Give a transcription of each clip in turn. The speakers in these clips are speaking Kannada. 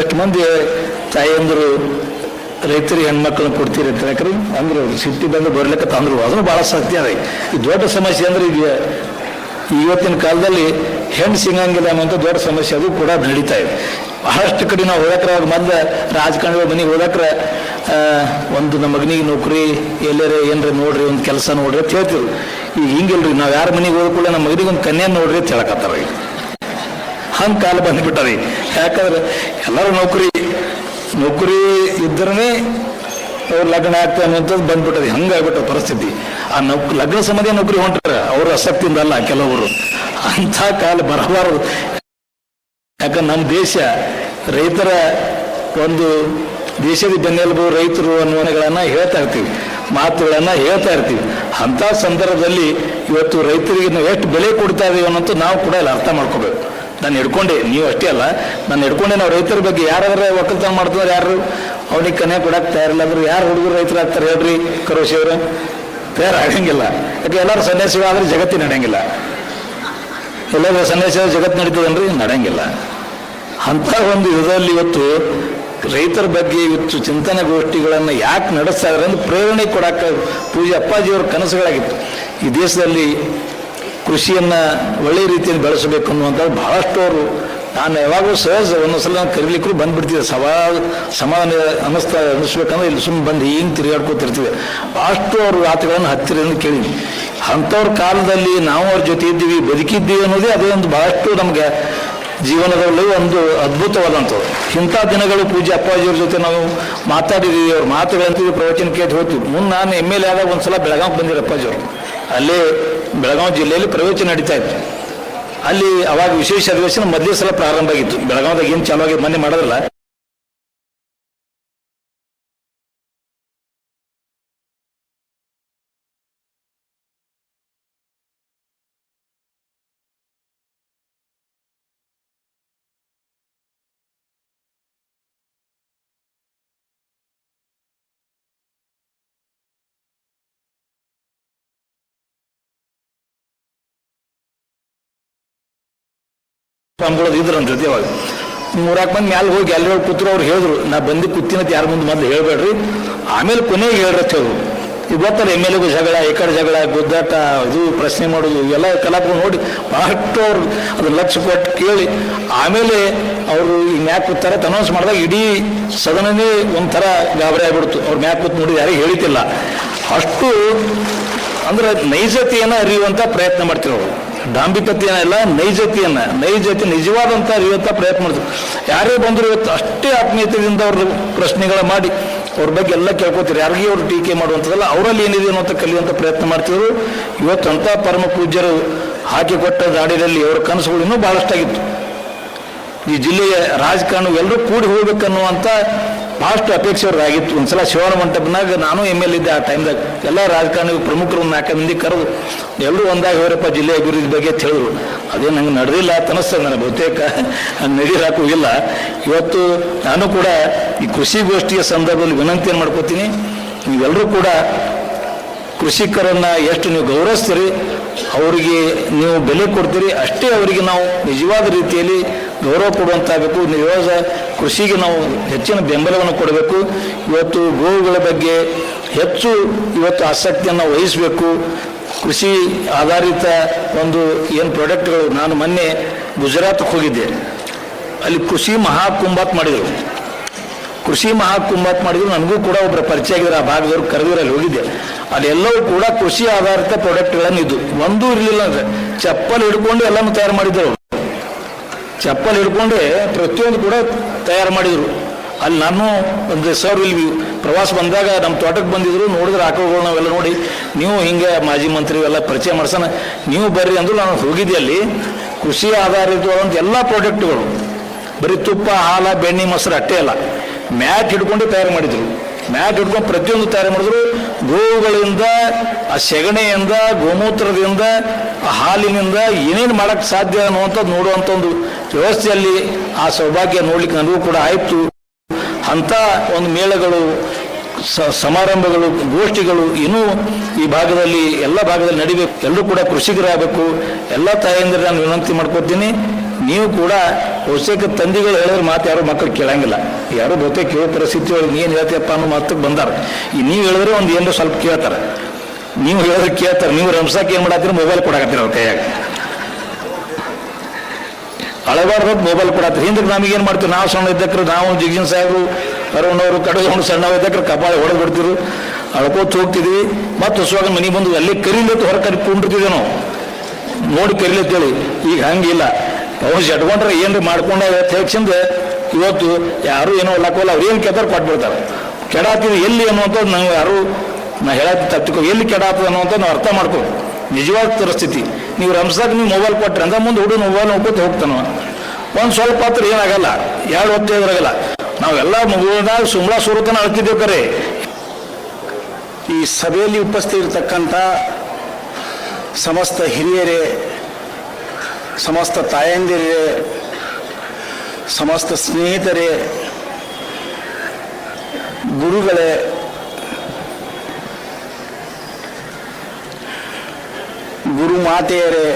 ಎಷ್ಟು ಮಂದಿ ತಾಯಿಯಂದರು ರೈತರಿಗೆ ಹೆಣ್ಮಕ್ಳನ್ನ ಕೊಡ್ತೀರಿ ಅಂತ ಯಾಕ್ರಿ ಅಂದ್ರೆ ಅವ್ರು ಸಿಟ್ಟಿ ಬಂದು ಬರ್ಲಿಕ್ಕೆ ತಂದ್ರು. ಅದನ್ನು ಭಾಳ ಸತ್ಯ ಅದ ಈ ದೊಡ್ಡ ಸಮಸ್ಯೆ ಅಂದ್ರೆ ಈಗ ಇವತ್ತಿನ ಕಾಲದಲ್ಲಿ ಹೆಣ್ಣು ಸಿಗಂಗಿಲ್ಲ ಅನ್ನೋಂಥ ದೊಡ್ಡ ಸಮಸ್ಯೆ ಅದು ಕೂಡ ನಡೀತಾ ಇದೆ. ಬಹಳಷ್ಟು ಕಡೆ ನಾವು ಹೋದಕ್ರ ಮಂದ ಮೊದ್ಲು ರಾಜಕಾರಣಿಗಳ ಮನೆಗೆ ಹೋದಕ್ರ ಒಂದು ನಮ್ಮ ಮಗನಿಗೆ ನೌಕರಿ ಎಲ್ಲರ ಏನ್ರ ನೋಡ್ರಿ, ಒಂದು ಕೆಲಸ ನೋಡ್ರಿ ಅಂತ ಹೇಳ್ತಿದ್ರು. ಈಗ ಹಿಂಗಿಲ್ರಿ, ನಾವು ಯಾರ ಮನೆಗೆ ಹೋದ ನಮ್ಮ ಮಗನಿಗೆ ಒಂದು ಕನ್ಯಾ ನೋಡ್ರಿ ಅಂತ ಹೇಳಕತ್ತಾರ ಈಗ. ಹಂಗೆ ಕಾಲ ಬಂದ್ಬಿಟ್ಟರಿ ಯಾಕಂದ್ರೆ ಎಲ್ಲರೂ ನೌಕರಿ ನೌಕರಿ ಇದ್ರೇ ಅವ್ರು ಲಗ್ನ ಆಗ್ತದೆ ಅನ್ನೋಂಥದ್ದು ಬಂದ್ಬಿಟ್ಟದೆ. ಹಂಗಾಗ್ಬಿಟ್ಟ ಪರಿಸ್ಥಿತಿ. ಆ ನೌಕ್, ಲಗ್ನ ಸಂಬಂಧ ನೌಕರಿ ಹೊಂಟಾರ ಅವ್ರ ಆಸಕ್ತಿಯಿಂದ ಅಲ್ಲ ಕೆಲವರು. ಅಂಥ ಕಾಲ ಬರಬಾರದು. ಯಾಕಂದ್ರೆ ನಮ್ಮ ದೇಶ ರೈತರ ಒಂದು ದೇಶದ ಬೆನ್ನೆಲುಬು ರೈತರು ಅನ್ನುವನೆಗಳನ್ನ ಹೇಳ್ತಾ ಇರ್ತೀವಿ. ಮಾತುಗಳನ್ನ ಹೇಳ್ತಾ ಇರ್ತೀವಿ. ಅಂಥ ಸಂದರ್ಭದಲ್ಲಿ ಇವತ್ತು ರೈತರಿಗೆ ಎಷ್ಟು ಬೆಲೆ ಕೊಡ್ತಾ ಇದೀವಿ ಅನ್ನೋದು ನಾವು ಕೂಡ ಇಲ್ಲಿ ಅರ್ಥ ಮಾಡ್ಕೋಬೇಕು. ನಾನು ಹಿಡ್ಕೊಂಡೆ, ನೀವು ಅಷ್ಟೇ ಅಲ್ಲ. ನಾನು ಹಿಡ್ಕೊಂಡೆ, ನಾವು ರೈತರ ಬಗ್ಗೆ ಯಾರಾದ್ರೆ ಒಕ್ಕಲ್ತನ ಮಾಡ್ತಾರೆ ಯಾರು? ಅವನಿಗೆ ಕನೆ ಕೊಡಕ್ಕೆ ತಯಾರಿಲ್ಲ. ಅಂದ್ರೆ ಯಾರು ಹುಡುಗರು ರೈತರು ಆಗ್ತಾರೆ ಹೇಳ್ರಿ ಕರೋಶಿಯವರು ತಯಾರಾಗಂಗಿಲ್ಲ. ಯಾಕೆ ಎಲ್ಲರೂ ಸನ್ಯಾಸಿಗಳಾದ್ರೆ ಜಗತ್ತಿನ ನಡೆಯಂಗಿಲ್ಲ. ಎಲ್ಲರೂ ಸನ್ಯಾಸಿ ಜಗತ್ತು ನಡೀತದನ್ರಿ? ನಡೆಯಂಗಿಲ್ಲ. ಅಂಥ ಒಂದು ಯುಗದಲ್ಲಿ ಇವತ್ತು ರೈತರ ಬಗ್ಗೆ ಇವತ್ತು ಚಿಂತನೆ ಗೋಷ್ಠಿಗಳನ್ನು ಯಾಕೆ ನಡೆಸ್ತಾ ಇದ್ದಾರೆ ಅಂದ್ರೆ ಪ್ರೇರಣೆ ಕೊಡಕ್ಕೆ ಪೂಜೆ ಅಪ್ಪಾಜಿಯವ್ರ ಕನಸುಗಳಾಗಿತ್ತು. ಈ ದೇಶದಲ್ಲಿ ಕೃಷಿಯನ್ನ ಒಳ್ಳೆ ರೀತಿಯಲ್ಲಿ ಬೆಳೆಸಬೇಕು ಅನ್ನುವಂಥದ್ದು ಬಹಳಷ್ಟು ಅವರು ನಾನು ಯಾವಾಗಲೂ ಸಹಜ, ಒಂದೊಂದ್ಸಲ ನಾನು ಕರೀಲಿಕ್ಕೂ ಬಂದ್ಬಿಡ್ತಿದ್ದೆ. ಸವಾ ಸಮಾನ ಅನ್ನಿಸ್ತಾ ಅನ್ನಿಸ್ಬೇಕಂದ್ರೆ ಇಲ್ಲಿ ಸುಮ್ಮನೆ ಬಂದು ಹಿಂಗೆ ತಿರುಗಾಡ್ಕೊತಿರ್ತೀವಿ ಅಷ್ಟು ಅವ್ರ ಮಾತುಗಳನ್ನು ಹತ್ತಿರದಿಂದ ಕೇಳೀವಿ ಅಂಥವ್ರ ಕಾಲದಲ್ಲಿ ನಾವು ಅವ್ರ ಜೊತೆ ಇದ್ದೀವಿ, ಬದುಕಿದ್ದೀವಿ ಅನ್ನೋದೇ ಅದೇ ಒಂದು ಬಹಳಷ್ಟು ನಮಗೆ ಜೀವನದಲ್ಲಿ ಒಂದು ಅದ್ಭುತವಾದಂಥದ್ದು. ಇಂಥ ದಿನಗಳು ಪೂಜೆ ಅಪ್ಪಾಜಿಯವ್ರ ಜೊತೆ ನಾವು ಮಾತಾಡಿದ್ದೀವಿ. ಅವ್ರ ಮಾತುಗಳಂತೀವಿ ಪ್ರವಚನ ಕೇಳಿ ಹೋಗ್ತೀವಿ ಮುಂದೆ ನಾನು ಎಂ ಎಲ್ ಎ ಆದಾಗ ಒಂದ್ಸಲ ಸಲ ಬೆಳಗಾವಿ ಅಪ್ಪಾಜಿಯವರು. ಅಲ್ಲೇ ಬೆಳಗಾವಿ ಜಿಲ್ಲೆಯಲ್ಲಿ ಪ್ರವೇಶ ನಡೀತಾ ಇತ್ತು. ಅಲ್ಲಿ ಅವಾಗ ವಿಶೇಷ ಅಧಿವೇಶನ ಮೊದಲೇ ಸಲ ಪ್ರಾರಂಭ ಆಗಿತ್ತು. ಬೆಳಗಾವಿದಾಗ ಏನು ಚಾಲು ಆಗಿ ಮೊನ್ನೆ ಮಾಡೋದಿಲ್ಲ ಸ್ವಾಮಿಗಳು ಇದ್ರು ನನ್ನ ಜೊತೆ ಅವಾಗ ಮೂರಾಕ್ ಮಂದಿ ಮ್ಯಾಲ ಹೋಗಿ ಎಲ್ಲರೂ ಕೂತ್ರು ಅವ್ರು ಹೇಳಿದ್ರು, ನಾ ಬಂದು ಕೂತಿನಂತ ಯಾರ ಮುಂದೆ ಮೊದಲು ಹೇಳ್ಬೇಡ್ರಿ. ಆಮೇಲೆ ಕೊನೆಗೆ ಹೇಳ್ರಿ ಅವರು. ಈಗ ಗೊತ್ತಲ್ಲ ಎಂ ಎಲ್ ಎಗೂ ಜಗಳ, ಈ ಕಡೆ ಜಗಳ, ಗುದ್ದಾಟ, ಇದು ಪ್ರಶ್ನೆ ಮಾಡೋದು, ಇವೆಲ್ಲ ಕಲಾಪಗಳು ನೋಡಿ ಬಹಳಷ್ಟು ಅವ್ರು ಅದನ್ನ ಲಕ್ಷ ಕೊಟ್ಟು ಕೇಳಿ, ಆಮೇಲೆ ಅವರು ಈ ಮ್ಯಾಕ್ ಕೂತಾರೆ ಅನೌನ್ಸ್ ಮಾಡಿದಾಗ ಇಡೀ ಸದನನೇ ಒಂಥರ ಗಾಬರಿ ಆಗ್ಬಿಡ್ತು. ಅವ್ರು ಮ್ಯಾಕ್ ಕೂತ್ ನೋಡಿ ಯಾರಿಗೆ ಹೇಳಿತಿಲ್ಲ. ಅಷ್ಟು ಅಂದ್ರೆ ನೈಜತೆಯನ್ನು ಅರಿಯುವಂತ ಪ್ರಯತ್ನ ಮಾಡ್ತೀವಿ ಎಲ್ಲ ನೈಜತೆಯನ್ನ, ನೈಜತೆ ನಿಜವಾದಂತ ಇವತ್ತ ಪ್ರಯತ್ನ ಮಾಡ್ತೀವಿ ಯಾರೇ ಬಂದ್ರು ಇವತ್ತು ಅಷ್ಟೇ ಆತ್ಮೀಯತೆಯಿಂದ ಅವ್ರ ಪ್ರಶ್ನೆಗಳ ಮಾಡಿ, ಅವ್ರ ಬಗ್ಗೆ ಎಲ್ಲ ಕೇಳ್ಕೊತೀರಿ. ಯಾರಿಗೆ ಅವ್ರು ಟೀಕೆ ಮಾಡುವಂಥದ್ದಲ್ಲ, ಅವರಲ್ಲಿ ಏನಿದೆ ಅನ್ನೋ ಕಲಿಯುವಂತ ಪ್ರಯತ್ನ ಮಾಡ್ತಿದ್ರು. ಇವತ್ತು ಅಂತ ಪರಮ ಪೂಜ್ಯರು ಹಾಕಿಕೊಟ್ಟ ದಾಡಿಯಲ್ಲಿ ಅವರ ಕನಸುಗಳು ಇನ್ನೂ ಬಹಳಷ್ಟಾಗಿತ್ತು. ಈ ಜಿಲ್ಲೆಯ ರಾಜಕಾರಣ ಎಲ್ಲರೂ ಕೂಡಿ ಹೋಗ್ಬೇಕನ್ನುವಂತ ಬಹಳಷ್ಟು ಅಪೇಕ್ಷೆ ಅವ್ರದ್ದಾಗಿತ್ತು ಒಂದ್ಸಲ ಶಿವನ ಮಂಟಪನಾಗ ನಾನು ಎಂ ಎಲ್ ಇದ್ದೆ ಆ ಟೈಮ್ದಾಗ ಎಲ್ಲ ರಾಜಕಾರಣಿ ಪ್ರಮುಖರು ನಾಲ್ಕು ಮಂದಿ ಕರೆದು ಎಲ್ಲರೂ ಒಂದಾಗಿ ಹೋರಪ್ಪ ಜಿಲ್ಲೆ ಅಭಿವೃದ್ಧಿ ಬಗ್ಗೆ ಹೇಳಿದ್ರು. ಅದೇ ನಂಗೆ ನಡೆದಿಲ್ಲ ಅಂತ ಅನಿಸ್ತದೆ ನನಗೆ ಬಹುತೇಕ. ನಡೀಲಾಕು ಇಲ್ಲ. ಇವತ್ತು ನಾನು ಕೂಡ ಈ ಕೃಷಿ ಗೋಷ್ಠಿಯ ಸಂದರ್ಭದಲ್ಲಿ ವಿನಂತಿಯನ್ನು ಮಾಡ್ಕೋತೀನಿ ನೀವೆಲ್ಲರೂ ಕೂಡ ಕೃಷಿಕರನ್ನ ಎಷ್ಟು ನೀವು ಗೌರವಿಸ್ತೀರಿ, ಅವರಿಗೆ ನೀವು ಬೆಲೆ ಕೊಡ್ತೀರಿ, ಅಷ್ಟೇ ಅವರಿಗೆ ನಾವು ನಿಜವಾದ ರೀತಿಯಲ್ಲಿ ಗೌರವ ಕೊಡುವಂತಾಗಬೇಕು. ನಿಜವಾದ ಕೃಷಿಗೆ ನಾವು ಹೆಚ್ಚಿನ ಬೆಂಬಲವನ್ನು ಕೊಡಬೇಕು. ಇವತ್ತು ಗೋವುಗಳ ಬಗ್ಗೆ ಹೆಚ್ಚು ಇವತ್ತು ಆಸಕ್ತಿಯನ್ನು ವಹಿಸಬೇಕು. ಕೃಷಿ ಆಧಾರಿತ ಒಂದು ಏನು ಪ್ರಾಡಕ್ಟ್ಗಳು ನಾನು ಮೊನ್ನೆ ಗುಜರಾತ್ಗೆ ಹೋಗಿದ್ದೆ. ಅಲ್ಲಿ ಕೃಷಿ ಮಹಾಕುಂಭಾತ್ ಮಾಡಿದರು. ಕೃಷಿ ಮಹಾಕುಂಭಾತ್ ಮಾಡಿದ್ರು. ನನಗೂ ಕೂಡ ಒಬ್ಬರ ಪರಿಚಯ ಆಗಿದ್ರು ಆ ಭಾಗದವ್ರು ಕರೆದಿರ ಅಲ್ಲಿ ಹೋಗಿದ್ದೆ. ಅಲ್ಲೆಲ್ಲವೂ ಕೂಡ ಕೃಷಿ ಆಧಾರಿತ ಪ್ರಾಡಕ್ಟ್ಗಳನ್ನು ಇದ್ದು ಒಂದೂ ಇರಲಿಲ್ಲ ಅಂದರೆ ಚಪ್ಪಲ್ ಹಿಡ್ಕೊಂಡು ಎಲ್ಲನೂ ತಯಾರು ಮಾಡಿದ್ರು. ಅವ್ರು. ಚಪ್ಪಲ್ ಹಿಡ್ಕೊಂಡೆ ಪ್ರತಿಯೊಂದು ಕೂಡ ತಯಾರು ಮಾಡಿದ್ರು. ಅಲ್ಲಿ ನಾನು ಒಂದು ಸರ್ ಇಲ್ಲಿ ಪ್ರವಾಸ ಬಂದಾಗ ನಮ್ಮ ತೋಟಕ್ಕೆ ಬಂದಿದ್ರು, ನೋಡಿದ್ರೆ ಆಕಳುಗಳು ನಾವೆಲ್ಲ ನೋಡಿ, ನೀವು ಹಿಂಗೆ ಮಾಜಿ ಮಂತ್ರಿ ಎಲ್ಲ ಪರಿಚಯ ಮಾಡ್ಸೋಣ, ನೀವು ಬರ್ರಿ ಅಂದ್ರೆ ನಾನು ಹೋಗಿದ್ದೆ ಅಲ್ಲಿ. ಕೃಷಿ ಆಧಾರಿತವಾದಂಥ ಎಲ್ಲ ಪ್ರಾಡಕ್ಟ್ಗಳು ಬರೀ ತುಪ್ಪ, ಹಾಲ, ಬೆಣ್ಣೆ, ಮೊಸರು ಅಟ್ಟೆ ಅಲ್ಲ. ಮ್ಯಾಟ್ ಹಿಡ್ಕೊಂಡು ತಯಾರು ಮಾಡಿದ್ರು. ಮ್ಯಾಟ್ ಹಿಡ್ಕೊಂಡು ಪ್ರತಿಯೊಂದು ತಯಾರಿ ಮಾಡಿದ್ರು, ಗೋವುಗಳಿಂದ, ಆ ಸೆಗಣಿಯಿಂದ, ಗೋಮೂತ್ರದಿಂದ, ಆ ಹಾಲಿನಿಂದ ಏನೇನು ಮಾಡೋಕ್ಕೆ ಸಾಧ್ಯ ಅನ್ನುವಂಥದ್ದು ನೋಡುವಂಥ ಒಂದು ವ್ಯವಸ್ಥೆಯಲ್ಲಿ ಆ ಸೌಭಾಗ್ಯ ನೋಡ್ಲಿಕ್ಕೆ ನನಗೂ ಕೂಡ ಆಯಿತು. ಅಂಥ ಒಂದು ಮೇಳಗಳು ಸಮಾರಂಭಗಳು, ಗೋಷ್ಠಿಗಳು ಇನ್ನೂ ಈ ಭಾಗದಲ್ಲಿ, ಎಲ್ಲ ಭಾಗದಲ್ಲಿ ನಡಿಬೇಕು. ಎಲ್ಲರೂ ಕೂಡ ಕೃಷಿಕರಾಗಬೇಕು. ಎಲ್ಲ ತಾಯಂದ್ರೆ ನಾನು ವಿನಂತಿ ಮಾಡ್ಕೊತೀನಿ. ನೀವು ಕೂಡ ಬಹುಶೇಕ ತಂದೆಗಳು ಹೇಳಿದ್ರೆ ಮಾತು ಯಾರು ಮಕ್ಕಳು ಕೇಳಂಗಿಲ್ಲ. ಯಾರು ಬಹುತೇಕ ಕೇಳೋ ಪರಿಸ್ಥಿತಿ ಒಳಗೆ ನೀನು ಹೇಳ್ತೀಯಪ್ಪ ಅನ್ನೋ ಮಾತಕ್ಕೆ ಬಂದಾರ. ಈ ನೀವು ಹೇಳಿದ್ರೆ ಒಂದು ಏನೋ ಸ್ವಲ್ಪ ಕೇಳ್ತಾರೆ. ನೀವು ಹೇಳಿದ್ರೆ ಕೇಳ್ತಾರೆ. ನೀವು ರಂಸಾಕ್ ಏನು ಮಾಡತ್ತೀರಿ? ಮೊಬೈಲ್ ಕೊಡಕತ್ತೀರ ಅವ್ರ ಕೈಯಾಗ. ಅಳಬಾರ್ದು ಮೊಬೈಲ್ ಕೊಡತ್ತೀರಿ. ಹಿಂದಕ್ಕೆ ನಮಗೆ ಏನು ಮಾಡ್ತೀವಿ? ನಾವು ಸಣ್ಣ ಇದ್ದಕ್ರೆ, ನಾವು ಜಿಗಿನ್ ಸಾಹೇಬರು ಅರುಣವರು ಕಡದವನು ಸಣ್ಣ ಇದ್ದಕ್ರೆ ಕಪಾಳ ಹೊಡೆದು ಬಿಡ್ತಿದ್ರು ಅಳ್ಕೋತ ಹೋಗ್ತಿದ್ವಿ. ಮತ್ತೆ ಹೊಸವಾಗ ಮನೆ ಬಂದು ಅಲ್ಲಿ ಕರಿಲತ್ತು ಹೊರ ಕರಿ ಕುಂಡಿರ್ತಿದ್ವಿ ನಾವು. ನೋಡಿ ಕರಿಲತ್ತೇಳಿ ಈಗ ಹಂಗಿಲ್ಲ. ಅವು ಏನು ಏನ್ರಿ ಮಾಡ್ಕೊಂಡ ಹೆಚ್ಚಿಂದ ಇವತ್ತು ಯಾರು ಏನೋ ಅಲ್ಲಕೋಲ್ಲ ಅವ್ರು ಏನು ಕೆತ್ತಾರ ಕೊಟ್ಬಿಡ್ತಾರೆ? ಕೆಡಾತಿದ್ ಎಲ್ಲಿ ಅನ್ನುವಂಥದ್ದು ನಾವು ಯಾರು ನಾ ಹೇಳಿ ತಪ್ಪಿಕೋ ಎಲ್ಲಿ ಕೆಡಾತದ ಅನ್ನುವಂಥ ನಾವು ಅರ್ಥ ಮಾಡ್ಕೋ ನಿಜವಾದ ಪರಿಸ್ಥಿತಿ. ನೀವು ರಂಸಾಗ ನೀವು ಮೊಬೈಲ್ ಕೊಟ್ರಿ, ಅಂದ್ರೆ ಮುಂದೆ ಹುಡುಗ ಮೊಬೈಲ್ ನೋಡ್ಕೊತ ಹೋಗ್ತಾನ ಒಂದು ಸ್ವಲ್ಪ ಹತ್ರ ಏನಾಗಲ್ಲ, ಎರಡು ಹೊತ್ತು ಎದುರಾಗಲ್ಲ ನಾವೆಲ್ಲ ಮಗುವಿನಾಗ ಸುಮ್ಲಾ ಸುರತನ ಅಳ್ತಿದ್ದೇವೆ ಕರೆ. ಈ ಸಭೆಯಲ್ಲಿ ಉಪಸ್ಥಿತಿರ್ತಕ್ಕಂಥ ಸಮಸ್ತ ಹಿರಿಯರೇ ಸಮಸ್ತ ತಾಯಂದಿರೇ ಸಮಸ್ತ ಸ್ನೇಹಿತರೇ, ಗುರುಗಳೇ ಗುರು ಮಾತೆಯರೇ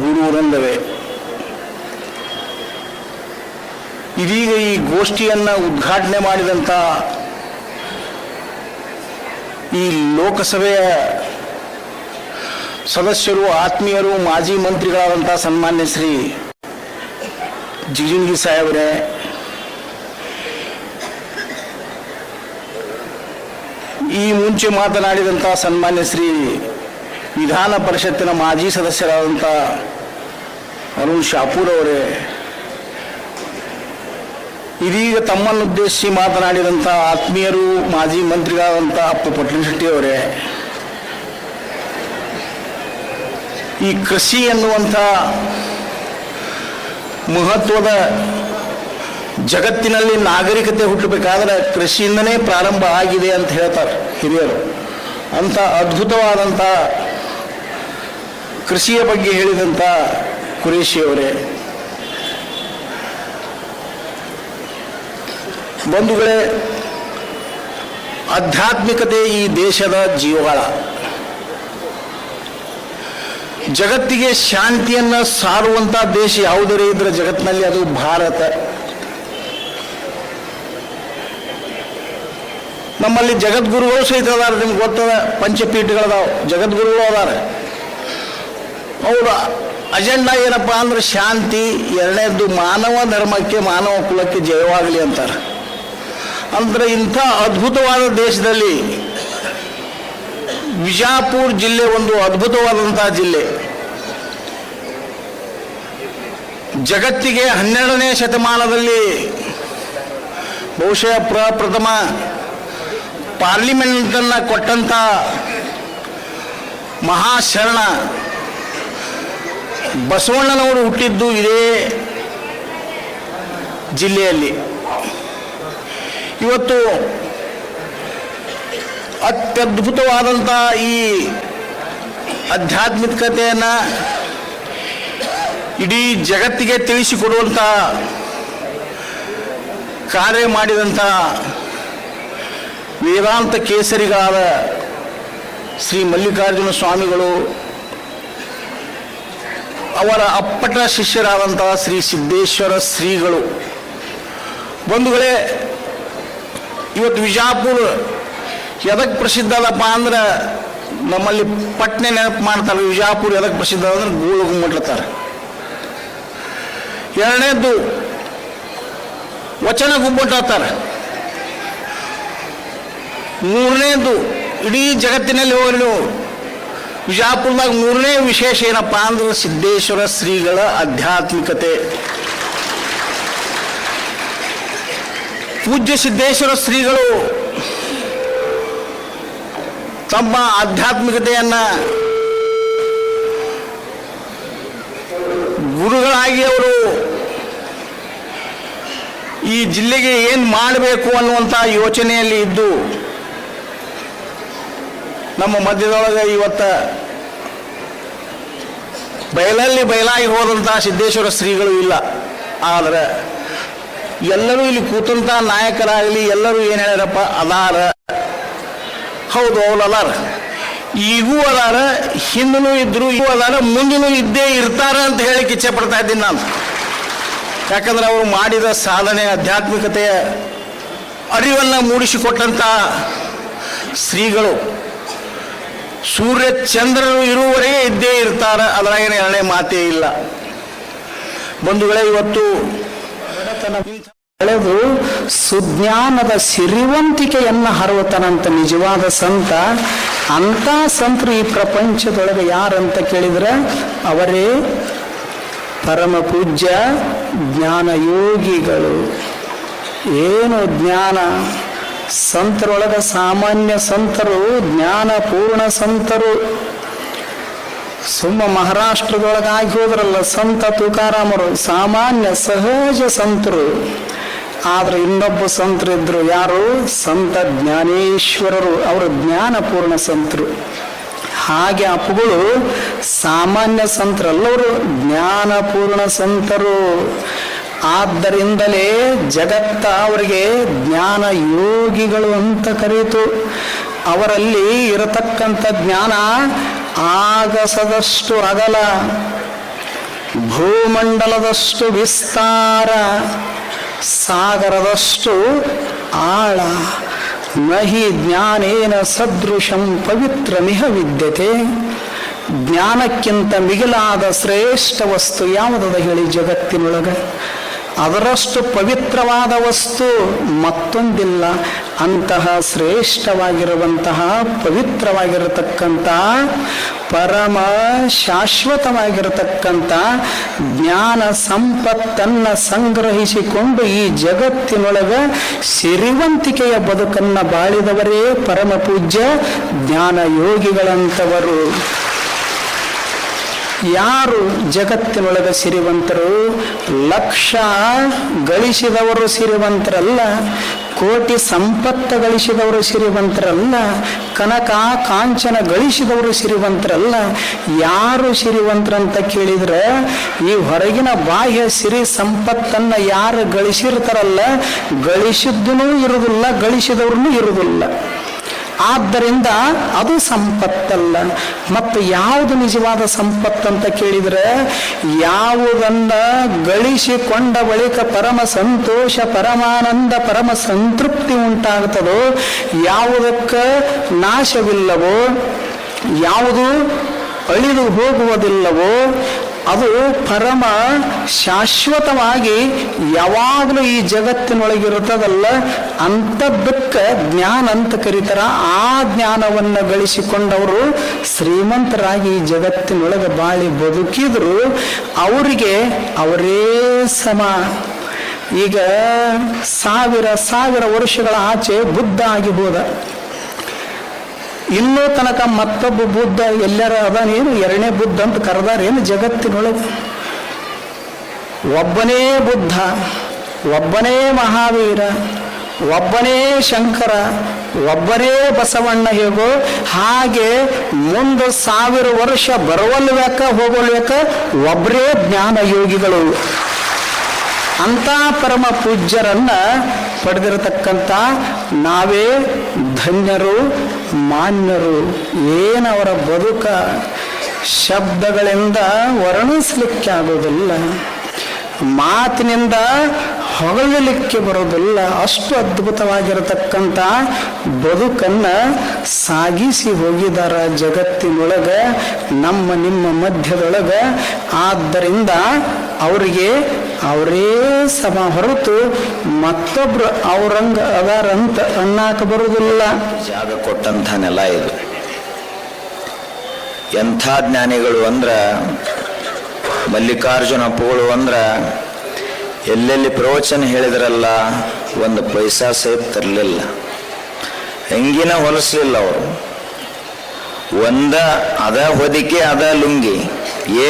ಗುರು ವೃಂದವೇ ಇದೀಗ ಈ ಗೋಷ್ಠಿಯನ್ನು ಉದ್ಘಾಟನೆ ಮಾಡಿದಂಥ ಈ ಲೋಕಸಭೆಯ ಸದಸ್ಯರು, ಆತ್ಮೀಯರು, ಮಾಜಿ ಮಂತ್ರಿಗಳಾದಂಥ ಸನ್ಮಾನ್ಯ ಶ್ರೀ ಜಿಜಿಂಗಿ ಸಾಹೇಬರೇ, ಈ ಮುಂಚೆ ಮಾತನಾಡಿದಂಥ ಸನ್ಮಾನ್ಯ ಶ್ರೀ ವಿಧಾನ ಪರಿಷತ್ತಿನ ಮಾಜಿ ಸದಸ್ಯರಾದಂಥ ಅರುಣ್ ಶಾಪೂರ್ ಅವರೇ, ಇದೀಗ ತಮ್ಮನ್ನುದ್ದೇಶಿಸಿ ಮಾತನಾಡಿದಂಥ ಆತ್ಮೀಯರು, ಮಾಜಿ ಮಂತ್ರಿಗಳಾದಂಥ ಅಪ್ಪ ಪಟ್ಲಶೆಟ್ಟಿ ಅವರೇ ಈ ಕೃಷಿ ಎನ್ನುವಂಥ ಮಹತ್ವದ ಜಗತ್ತಿನಲ್ಲಿ ನಾಗರಿಕತೆ ಹುಟ್ಟಬೇಕಾದ್ರೆ ಕೃಷಿಯಿಂದನೇ ಪ್ರಾರಂಭ ಆಗಿದೆ ಅಂತ ಹೇಳ್ತಾರೆ ಹಿರಿಯರು. ಅಂಥ ಅದ್ಭುತವಾದಂಥ ಕೃಷಿಯ ಬಗ್ಗೆ ಹೇಳಿದಂಥ ಕುರೇಶಿಯವರೇ ಬಂಧುಗಳೇ, ಆಧ್ಯಾತ್ಮಿಕತೆ ಈ ದೇಶದ ಜೀವಾಳ ಜಗತ್ತಿಗೆ ಶಾಂತಿಯನ್ನು ಸಾರುವಂಥ ದೇಶ ಯಾವುದರೇ ಇದ್ರೆ ಜಗತ್ತಿನಲ್ಲಿ ಅದು ಭಾರತ. ನಮ್ಮಲ್ಲಿ ಜಗದ್ಗುರುಗಳು ಸಹಿತ ಅದಾರ, ನಿಮ್ಗೆ ಗೊತ್ತದ? ಪಂಚಪೀಠಗಳದಾವ, ಜಗದ್ಗುರುಗಳು ಅದಾರ. ಅವರ ಅಜೆಂಡಾ ಏನಪ್ಪ ಅಂದ್ರೆ ಶಾಂತಿ, ಎರಡನೇದ್ದು ಮಾನವ ಧರ್ಮಕ್ಕೆ, ಮಾನವ ಕುಲಕ್ಕೆ ಜಯವಾಗಲಿ ಅಂತಾರೆ. ಅಂದ್ರೆ ಇಂಥ ಅದ್ಭುತವಾದ ದೇಶದಲ್ಲಿ ವಿಜಾಪುರ ಜಿಲ್ಲೆ ಒಂದು ಅದ್ಭುತವಾದಂತಹ ಜಿಲ್ಲೆ. ಜಗತ್ತಿಗೆ ಹನ್ನೆರಡನೇ ಶತಮಾನದಲ್ಲಿ ಬಹುಶಃ ಪ್ರಪ್ರಥಮ ಪಾರ್ಲಿಮೆಂಟನ್ನು ಕೊಟ್ಟಂಥ ಮಹಾಶರಣ ಬಸವಣ್ಣನವರು ಹುಟ್ಟಿದ್ದು ಇದೇ ಜಿಲ್ಲೆಯಲ್ಲಿ. ಇವತ್ತು ಅತ್ಯದ್ಭುತವಾದಂಥ ಈ ಆಧ್ಯಾತ್ಮಿಕತೆಯನ್ನು ಇಡೀ ಜಗತ್ತಿಗೆ ತಿಳಿಸಿಕೊಡುವಂಥ ಕಾರ್ಯ ಮಾಡಿದಂಥ ವೇದಾಂತ ಕೇಸರಿಗಳಾದ ಶ್ರೀ ಮಲ್ಲಿಕಾರ್ಜುನ ಸ್ವಾಮಿಗಳು, ಅವರ ಅಪ್ಪಟ ಶಿಷ್ಯರಾದಂಥ ಶ್ರೀ ಸಿದ್ದೇಶ್ವರ ಶ್ರೀಗಳು. ಬಂಧುಗಳೇ, ಇವತ್ತು ವಿಜಾಪುರ ಎದಕ್ಕೆ ಪ್ರಸಿದ್ಧ ಅದಪ್ಪ ಅಂದ್ರೆ ನಮ್ಮಲ್ಲಿ ಪಟ್ನೆ ನೆನಪು ಮಾಡ್ತಾರೆ ವಿಜಾಪುರ ಎದಕ್ಕೆ ಪ್ರಸಿದ್ಧ ಅಂದ್ರೆ ಗೂಳು ಗುಮ್ಮಟ್ಲತ್ತಾರೆ ಎರಡನೇದ್ದು ವಚನ ಗುಮ್ಮಟ್ಲತ್ತಾರೆ ಮೂರನೇದ್ದು ಇಡೀ ಜಗತ್ತಿನಲ್ಲಿ ಹೋಗಲು ವಿಜಾಪುರದಾಗ ಮೂರನೇ ವಿಶೇಷ ಏನಪ್ಪ ಅಂದ್ರೆ ಸಿದ್ದೇಶ್ವರ ಶ್ರೀಗಳ ಆಧ್ಯಾತ್ಮಿಕತೆ. ಪೂಜ್ಯ ಸಿದ್ದೇಶ್ವರ ಶ್ರೀಗಳು ತಮ್ಮ ಆಧ್ಯಾತ್ಮಿಕತೆಯನ್ನ ಗುರುಗಳಾಗಿ ಅವರು ಈ ಜಿಲ್ಲೆಗೆ ಏನು ಮಾಡಬೇಕು ಅನ್ನುವಂಥ ಯೋಚನೆಯಲ್ಲಿ ಇದ್ದು, ನಮ್ಮ ಮಧ್ಯದೊಳಗೆ ಇವತ್ತ ಬಯಲಲ್ಲಿ ಬಯಲಾಗಿ ಹೋದಂಥ ಸಿದ್ದೇಶ್ವರ ಶ್ರೀಗಳು ಇಲ್ಲ. ಆದರೆ ಎಲ್ಲರೂ ಇಲ್ಲಿ ಕೂತಂತ ನಾಯಕರಾಗಲಿ ಎಲ್ಲರೂ ಏನು ಹೇಳ್ಯಾರಪ್ಪ, ಅದಾರ. ಹೌದು ಅವ್ರು ಈಗೂ ಅದಾರ ಹಿಂದೂ ಇದ್ರು, ಈಗೂ ಅದಾರ ಮುಂದೂ ಇದ್ದೇ ಇರ್ತಾರ ಅಂತ ಹೇಳಿ ಇಚ್ಛೆ ಪಡ್ತಾ ಇದ್ದೀನಿ ನಾನು. ಯಾಕಂದ್ರೆ ಅವರು ಮಾಡಿದ ಸಾಧನೆ, ಆಧ್ಯಾತ್ಮಿಕತೆಯ ಅರಿವನ್ನು ಮೂಡಿಸಿಕೊಟ್ಟಂಥ ಶ್ರೀಗಳು ಸೂರ್ಯ ಚಂದ್ರರು ಇರುವವರೆಗೆ ಇದ್ದೇ ಇರ್ತಾರೆ ಅದರಾಗೇನು ಎರಡನೇ ಮಾತೇ ಇಲ್ಲ. ಬಂಧುಗಳೇ, ಇವತ್ತು ಬೆಳೆದು ಸುಜ್ಞಾನದ ಸಿರಿವಂತಿಕೆಯನ್ನ ಹರವತನಂತ ನಿಜವಾದ ಸಂತ ಅಂತ ಸಂತರು ಈ ಪ್ರಪಂಚದೊಳಗೆ ಯಾರಂತ ಕೇಳಿದ್ರೆ ಅವರೇ ಪರಮ ಪೂಜ್ಯ ಜ್ಞಾನ ಯೋಗಿಗಳು. ಏನು ಜ್ಞಾನ? ಸಂತರೊಳಗ ಸಾಮಾನ್ಯ ಸಂತರು, ಜ್ಞಾನ ಪೂರ್ಣ ಸಂತರು. ಸುಮ್ಮ ಮಹಾರಾಷ್ಟ್ರದೊಳಗಾಗಿ ಹೋದ್ರಲ್ಲ ಸಂತ ತುಕಾರಾಮರು, ಸಾಮಾನ್ಯ ಸಹಜ ಸಂತರು. ಆದ್ರೆ ಇನ್ನೊಬ್ಬ ಸಂತರಿದ್ರು ಯಾರು? ಸಂತ ಜ್ಞಾನೇಶ್ವರರು. ಅವರು ಜ್ಞಾನಪೂರ್ಣ ಸಂತರು. ಹಾಗೆ ಅಪ್ಪುಗಳು ಸಾಮಾನ್ಯ ಸಂತರಲ್ಲವರು ಜ್ಞಾನಪೂರ್ಣ ಸಂತರು. ಆದ್ದರಿಂದಲೇ ಜಗತ್ತ ಅವರಿಗೆ ಜ್ಞಾನ ಯೋಗಿಗಳು ಅಂತ ಕರೀತು ಅವರಲ್ಲಿ ಇರತಕ್ಕಂಥ ಜ್ಞಾನ ಆಗಸದಷ್ಟು ಅಗಲ. ಭೂಮಂಡಲದಷ್ಟು ವಿಸ್ತಾರ. ಸಾಗರದಷ್ಟು ಆಳ. ನಹಿ ಜ್ಞಾನೇನ ಸದೃಶಂ ಪವಿತ್ರ ನಿಹ ವಿದ್ಯತೆ. ಜ್ಞಾನಕ್ಕಿಂತ ಮಿಗಿಲಾದ ಶ್ರೇಷ್ಠ ವಸ್ತು ಯಾವುದದ ಹೇಳಿ ಜಗತ್ತಿನೊಳಗೆ? ಅದರಷ್ಟು ಪವಿತ್ರವಾದ ವಸ್ತು ಮತ್ತೊಂದಿಲ್ಲ. ಅಂತಹ ಶ್ರೇಷ್ಠವಾಗಿರುವಂತಹ, ಪವಿತ್ರವಾಗಿರತಕ್ಕಂಥ, ಪರಮ ಶಾಶ್ವತವಾಗಿರತಕ್ಕಂಥ ಜ್ಞಾನ ಸಂಪತ್ತನ್ನು ಸಂಗ್ರಹಿಸಿಕೊಂಡು ಈ ಜಗತ್ತಿನೊಳಗೆ ಸಿರಿವಂತಿಕೆಯ ಬದುಕನ್ನು ಬಾಳಿದವರೇ ಪರಮ ಪೂಜ್ಯ ಜ್ಞಾನ ಯೋಗಿಗಳಂತವರು. ಯಾರು ಜಗತ್ತಿನೊಳಗೆ ಸಿರಿವಂತರು? ಲಕ್ಷ ಗಳಿಸಿದವರು ಸಿರಿವಂತರಲ್ಲ, ಕೋಟಿ ಸಂಪತ್ತು ಗಳಿಸಿದವರು ಸಿರಿವಂತರಲ್ಲ, ಕನಕ ಕಾಂಚನ ಗಳಿಸಿದವರು ಸಿರಿವಂತರಲ್ಲ. ಯಾರು ಸಿರಿವಂತರಂತ ಕೇಳಿದ್ರೆ, ಈ ಹೊರಗಿನ ಬಾಹ್ಯ ಸಿರಿ ಸಂಪತ್ತನ್ನ ಯಾರು ಗಳಿಸಿರ್ತಾರಲ್ಲ, ಗಳಿಸಿದ್ದೂ ಇರುವುದಿಲ್ಲ ಗಳಿಸಿದವ್ರೂ ಇರುವುದಿಲ್ಲ. ಆದ್ದರಿಂದ ಅದು ಸಂಪತ್ತಲ್ಲ. ಮತ್ತು ಯಾವುದು ನಿಜವಾದ ಸಂಪತ್ತು ಅಂತ ಕೇಳಿದರೆ, ಯಾವುದನ್ನ ಗಳಿಸಿಕೊಂಡ ಬಳಿಕ ಪರಮ ಸಂತೋಷ, ಪರಮಾನಂದ, ಪರಮ ಸಂತೃಪ್ತಿ ಉಂಟಾಗ್ತದೋ ಯಾವುದಕ್ಕೆ ನಾಶವಿಲ್ಲವೋ, ಯಾವುದು ಅಳಿದು ಹೋಗುವುದಿಲ್ಲವೋ ಅದು ಪರಮ ಶಾಶ್ವತವಾಗಿ ಯಾವಾಗಲೂ ಈ ಜಗತ್ತಿನೊಳಗಿರುತ್ತದಲ್ಲ ಅಂಥದ್ದಕ್ಕೆ ಜ್ಞಾನ ಅಂತ ಕರೀತಾರ. ಆ ಜ್ಞಾನವನ್ನು ಗಳಿಸಿಕೊಂಡವರು ಶ್ರೀಮಂತರಾಗಿ ಈ ಜಗತ್ತಿನೊಳಗೆ ಬಾಳಿ ಬದುಕಿದ್ರು, ಅವರಿಗೆ ಅವರೇ ಸಮ. ಈಗ ಸಾವಿರ ಸಾವಿರ ವರ್ಷಗಳ ಆಚೆ ಬುದ್ಧ ಆಗಿ ಹೋದ. ಇನ್ನೂ ತನಕ ಮತ್ತೊಬ್ಬ ಬುದ್ಧ ಎಲ್ಲರ ಅದಾನೇನು ಎರಡನೇ ಬುದ್ಧ ಅಂತ ಕರೆದಾರೇನು ಜಗತ್ತಿನೊಳಗೆ? ಒಬ್ಬನೇ ಬುದ್ಧ, ಒಬ್ಬನೇ ಮಹಾವೀರ, ಒಬ್ಬನೇ ಶಂಕರ, ಒಬ್ಬನೇ ಬಸವಣ್ಣ ಹೇಗೋ, ಹಾಗೆ ಮುಂದೆ ಸಾವಿರ ವರ್ಷ ಬರವಲ್ಬೇಕ ಹೋಗಲ್ವೇಕ ಒಬ್ಬರೇ ಜ್ಞಾನ ಯೋಗಿಗಳು ಅಂತ ಪರಮ ಪೂಜ್ಯರನ್ನ ಪಡೆದಿರತಕ್ಕಂಥ ನಾವೇ ಧನ್ಯರು ಮಾನ್ಯರು. ಏನವರ ಬದುಕ ಶಬ್ದಗಳಿಂದ ವರ್ಣಿಸಲಿಕ್ಕೆ ಆಗೋದಿಲ್ಲ. ಮಾತಿನಿಂದ ಹೊಗಳಲಿಕ್ಕೆ ಬರೋದಿಲ್ಲ ಅಷ್ಟು ಅದ್ಭುತವಾಗಿರತಕ್ಕಂಥ ಬದುಕನ್ನು ಸಾಗಿಸಿ ಹೋಗಿದಾರ ಜಗತ್ತಿನೊಳಗ, ನಮ್ಮ ನಿಮ್ಮ ಮಧ್ಯದೊಳಗ. ಆದ್ದರಿಂದ ಅವರಿಗೆ ಅವರೇ ಸಮ ಹೊರತು ಮತ್ತೊಬ್ರು ಅವ್ರಂಗ ಅದಾರಂತ ಅನ್ನಾಕ ಬರುವುದಿಲ್ಲ. ಜಾಗ ಕೊಟ್ಟಂಥ ನೆಲ ಇದು. ಎಂಥ ಜ್ಞಾನಿಗಳು ಅಂದ್ರ ಮಲ್ಲಿಕಾರ್ಜುನ ಪೋಳು ಅಂದ್ರ ಎಲ್ಲೆಲ್ಲಿ ಪ್ರವಚನ ಹೇಳಿದ್ರಲ್ಲ, ಒಂದು ಪೈಸಾ ಸಹಿತ ತರಲಿಲ್ಲ. ಹೆಂಗಿನ ಹೊಲಸಲಿಲ್ಲ ಅವರು. ಒಂದ ಅದ ಹೊದಿಕೆ, ಅದ ಲುಂಗಿ.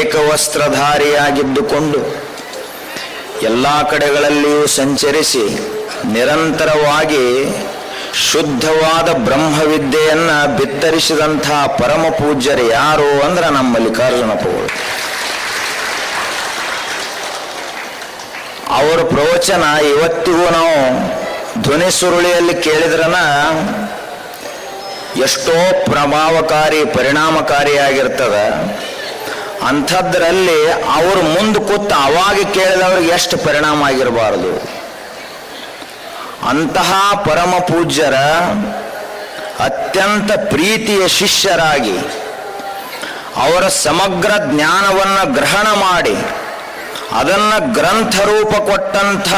ಏಕವಸ್ತ್ರಧಾರಿಯಾಗಿದ್ದುಕೊಂಡು ಎಲ್ಲ ಕಡೆಗಳಲ್ಲಿಯೂ ಸಂಚರಿಸಿ ನಿರಂತರವಾಗಿ ಶುದ್ಧವಾದ ಬ್ರಹ್ಮವಿದ್ಯೆಯನ್ನ ಬಿತ್ತರಿಸಿದಂಥ ಪರಮ ಪೂಜ್ಯರು ಯಾರು ಅಂದ್ರೆ ನಮ್ಮ ಮಲ್ಲಿಕಾರ್ಜುನಪ್ಪಗಳು ಅವರ ಪ್ರವಚನ ಇವತ್ತಿಗೂ ನಾವು ಧ್ವನಿ ಸುರುಳಿಯಲ್ಲಿ ಕೇಳಿದ್ರನ ಎಷ್ಟೋ ಪ್ರಭಾವಕಾರಿ, ಪರಿಣಾಮಕಾರಿಯಾಗಿರ್ತದ. ಅಂಥದ್ರಲ್ಲಿ ಅವರು ಮುಂದೆ ಕೂತು ಅವಾಗ ಕೇಳಿದವ್ರಿಗೆ ಎಷ್ಟು ಪರಿಣಾಮ ಆಗಿರಬಾರದು. ಅಂತಹ ಪರಮ ಪೂಜ್ಯರ ಅತ್ಯಂತ ಪ್ರೀತಿಯ ಶಿಷ್ಯರಾಗಿ ಅವರ ಸಮಗ್ರ ಜ್ಞಾನವನ್ನು ಗ್ರಹಣ ಮಾಡಿ ಅದನ್ನು ಗ್ರಂಥ ರೂಪ ಕೊಟ್ಟಂಥ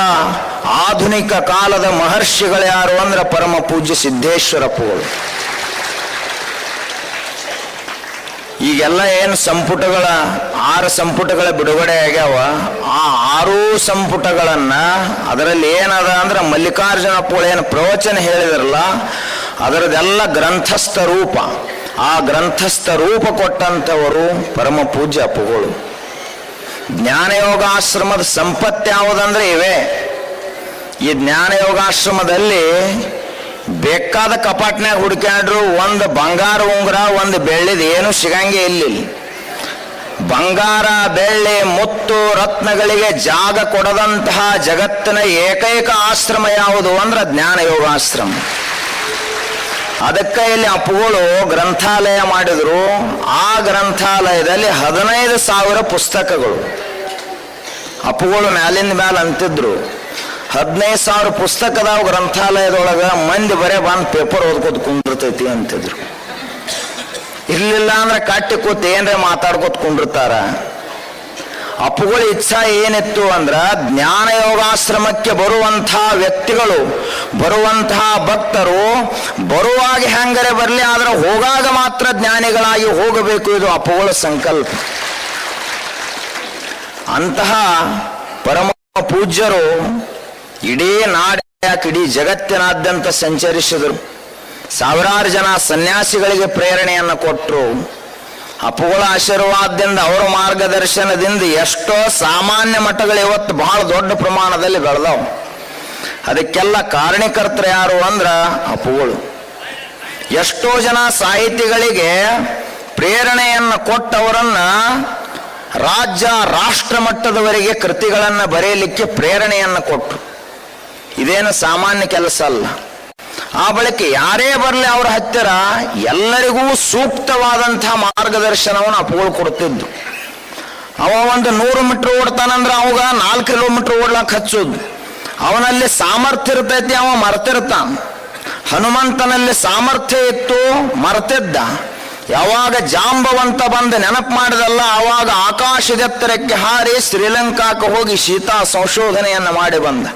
ಆಧುನಿಕ ಕಾಲದ ಮಹರ್ಷಿಗಳು ಯಾರು ಅಂದ್ರೆ ಪರಮ ಪೂಜ್ಯ ಸಿದ್ದೇಶ್ವರಪ್ಪಗಳು. ಈಗೆಲ್ಲ ಏನು ಸಂಪುಟಗಳ, ಆರು ಸಂಪುಟಗಳ ಬಿಡುಗಡೆ ಆಗ್ಯಾವ, ಆ ಆರೂ ಸಂಪುಟಗಳನ್ನ ಅದರಲ್ಲಿ ಏನದ ಅಂದ್ರೆ ಮಲ್ಲಿಕಾರ್ಜುನಪ್ಪಗಳು ಏನು ಪ್ರವಚನ ಹೇಳಿದ್ರಲ್ಲ, ಅದರದೆಲ್ಲ ಗ್ರಂಥಸ್ಥ ರೂಪ. ಆ ಗ್ರಂಥಸ್ಥ ರೂಪ ಕೊಟ್ಟಂಥವರು ಪರಮ ಪೂಜ್ಯ ಅಪ್ಪುಗಳು. ಜ್ಞಾನಯೋಗಾಶ್ರಮದ ಸಂಪತ್ತು ಯಾವುದಂದ್ರೆ ಇವೆ. ಈ ಜ್ಞಾನಯೋಗಾಶ್ರಮದಲ್ಲಿ ಬೇಕಾದ ಕಪಾಟ್ನಾಗ ಹುಡ್ಕೊಂಡ್ರು ಒಂದು ಬಂಗಾರ ಉಂಗುರ, ಒಂದು ಬೆಳ್ಳಿದ ಏನು ಸಿಗಂಗೆ ಇಲ್ಲಿ ಬಂಗಾರ, ಬೆಳ್ಳಿ, ಮುತ್ತು, ರತ್ನಗಳಿಗೆ ಜಾಗ ಕೊಡದಂತಹ ಜಗತ್ತಿನ ಏಕೈಕ ಆಶ್ರಮ ಯಾವುದು ಅಂದ್ರೆ ಜ್ಞಾನ ಯೋಗಾಶ್ರಮ ಅದಕ್ಕೆ ಇಲ್ಲಿ ಅಪ್ಪುಗಳು ಗ್ರಂಥಾಲಯ ಮಾಡಿದ್ರು. ಆ ಗ್ರಂಥಾಲಯದಲ್ಲಿ ಹದಿನೈದು ಸಾವಿರ ಪುಸ್ತಕಗಳು. ಅಪ್ಪುಗಳು ಮ್ಯಾಲಿಂದ ಮ್ಯಾಲ ಅಂತಿದ್ರು. ಹದಿನೈದು ಸಾವಿರ ಪುಸ್ತಕದಾವ ಗ್ರಂಥಾಲಯದೊಳಗ ಮಂದಿ ಬರೇ ಬಂದು ಪೇಪರ್ ಓದ್ಕೋತ ಕುಂದಿರ್ತೈತಿ ಅಂತಿದ್ರು. ಇರ್ಲಿಲ್ಲ ಅಂದ್ರೆ ಕಟ್ಟಿ ಕೂತ್ ಏನ್ರೆ ಮಾತಾಡ್ಕೋತ ಕುಂಡಿರ್ತಾರ. ಅಪ್ಪುಗಳ ಇಚ್ಛಾ ಏನಿತ್ತು ಅಂದ್ರ ಜ್ಞಾನ ಯೋಗಾಶ್ರಮಕ್ಕೆ ಬರುವಂತಹ ವ್ಯಕ್ತಿಗಳು ಬರುವಂತಹ ಭಕ್ತರು ಬರುವಾಗ ಹೆಂಗರೆ ಬರಲಿ, ಆದ್ರೆ ಹೋಗಾಗ ಮಾತ್ರ ಜ್ಞಾನಿಗಳಾಗಿ ಹೋಗಬೇಕು ಇದು ಅಪ್ಪುಗಳ ಸಂಕಲ್ಪ. ಅಂತಹ ಪರಮ ಪೂಜ್ಯರು ಇಡೀ ನಾಡ ಇಡೀ ಜಗತ್ತಿನಾದ್ಯಂತ ಸಂಚರಿಸಿದರು. ಸಾವಿರಾರು ಜನ ಸನ್ಯಾಸಿಗಳಿಗೆ ಪ್ರೇರಣೆಯನ್ನು ಕೊಟ್ಟರು ಅಪ್ಪುಗಳ ಆಶೀರ್ವಾದದಿಂದ, ಅವರ ಮಾರ್ಗದರ್ಶನದಿಂದ ಎಷ್ಟೋ ಸಾಮಾನ್ಯ ಮಠಗಳು ಇವತ್ತು ಬಹಳ ದೊಡ್ಡ ಪ್ರಮಾಣದಲ್ಲಿ ಬೆಳೆದವು. ಅದಕ್ಕೆಲ್ಲ ಕಾರಣೀಕರ್ತರು ಯಾರು ಅಂದ್ರ ಅಪ್ಪುಗಳು. ಎಷ್ಟೋ ಜನ ಸಾಹಿತಿಗಳಿಗೆ ಪ್ರೇರಣೆಯನ್ನು ಕೊಟ್ಟವರನ್ನ ರಾಜ್ಯ, ರಾಷ್ಟ್ರ ಮಟ್ಟದವರೆಗೆ ಕೃತಿಗಳನ್ನು ಬರೆಯಲಿಕ್ಕೆ ಪ್ರೇರಣೆಯನ್ನು ಕೊಟ್ಟರು ಇದೇನು ಸಾಮಾನ್ಯ ಕೆಲಸ ಅಲ್ಲ. ಆ ಬಳಿಕ ಯಾರೇ ಬರಲಿ ಅವರ ಹತ್ತಿರ ಎಲ್ಲರಿಗೂ ಸೂಕ್ತವಾದಂತಹ ಮಾರ್ಗದರ್ಶನವನ್ನು ಅಪ್ಪುಗಳು ಕೊಡ್ತಿದ್ದು. ಅವ ಒಂದು ನೂರು ಮೀಟರ್ ಓಡ್ತಾನಂದ್ರೆ ಅವಾಗ ನಾಲ್ಕು ಕಿಲೋಮೀಟರ್ ಓಡ್ಲಕ್ಕೆ ಹಚ್ಚೋದು. ಅವನಲ್ಲಿ ಸಾಮರ್ಥ್ಯ ಇರ್ತೈತಿ, ಅವ ಮರ್ತಿರ್ತಾನ. ಹನುಮಂತನಲ್ಲಿ ಸಾಮರ್ಥ್ಯ ಇತ್ತು, ಮರ್ತಿದ್ದ. ಯಾವಾಗ ಜಾಂಬವಂತ ಬಂದ ನೆನಪು ಮಾಡಿದಲ್ಲ ಆವಾಗ ಆಕಾಶದೆತ್ತರಕ್ಕೆ ಹಾರಿ ಶ್ರೀಲಂಕಾಕ್ಕೆ ಹೋಗಿ ಸೀತಾ ಸಂಶೋಧನೆಯನ್ನು ಮಾಡಿ ಬಂದ.